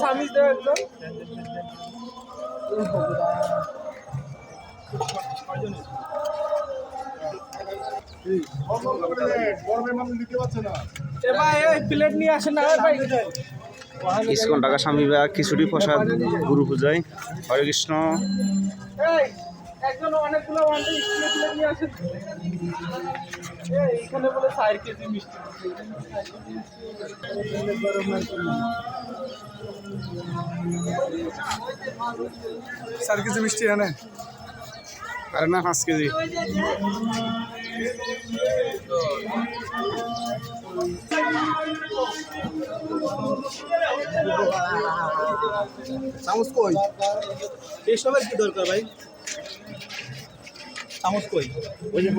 সামিজ দেও একদম এ ভাই ওই প্লেট নিয়ে আসেন না ওই ভাই ইস্কন টাকা স্বামী বিবেক খিচুড়ি প্রসাদ গুরু পূজায়। হরে কৃষ্ণ। এই একজন অনেকগুলো ওয়ান্ডে স্কুলে প্লেট নিয়ে আসেন। এই বলে চার কেজি মিষ্টি। চার কেজি মিষ্টি এনে? আরে না পাঁচ কেজি। চামচ কই? এসবের কি দরকার ভাই? চামচ কই? ওই যে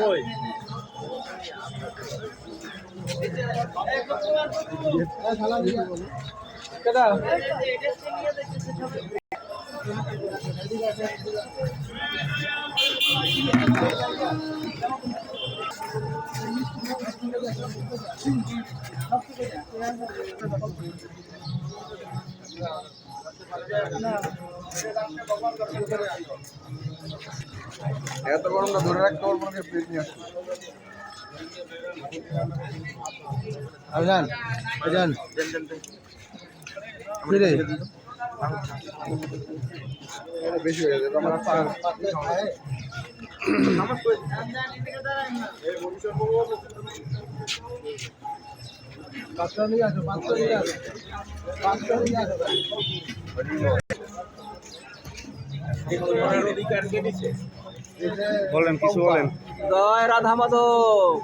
কই? কেডা এত গরমটা ধরে রাখতে পারবো না প্লেট নিয়ে আসুন আজান আজান কিরে বেশি হয়ে যাবে আমার পাঁচটা নিয়ে আসো পাঁচটা নিয়ে আসো পাঁচটা নিয়ে আসো বলেন কিছু বলেন। জয় রাধা মাধব।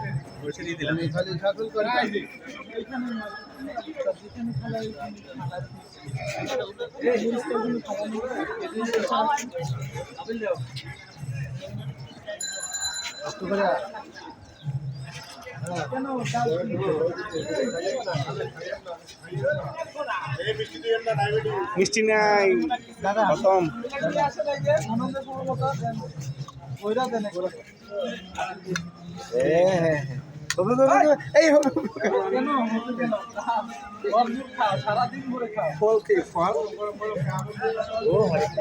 মিষ্টি নাই। খতম ওইরা দেন। এই ফল কি ফল ऐसी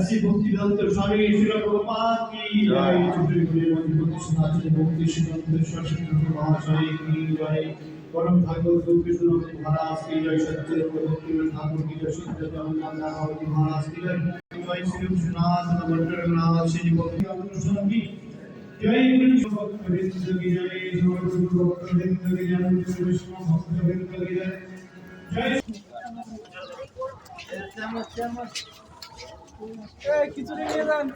শ্রী ভক্তিবেদান্ত স্বামী শিল প্রভুপাদ কি জয় শ্রী ভক্তিবেদান্ত ভক্তি সিদ্ধান্ত সরস্বতী মহাশয় কি জয় পরম ঠাকুর শ্রীকৃষ্ণ মহারাজ কি জয় সত্য ভক্তি ঠাকুর কি জয় সত্য জগন্নাথ মহারাজ কি জয় জয় শ্রী কৃষ্ণনাথ মন্ডলনাথ শ্রী ভক্তি কৃষ্ণ কি জয় কৃষ্ণ ভক্তবৃন্দ কি জয় সর্বগুরু ভক্তবৃন্দ কি জয় কৃষ্ণ ভক্তবৃন্দ কি জয় জয় এই কিছু নিয়ে যান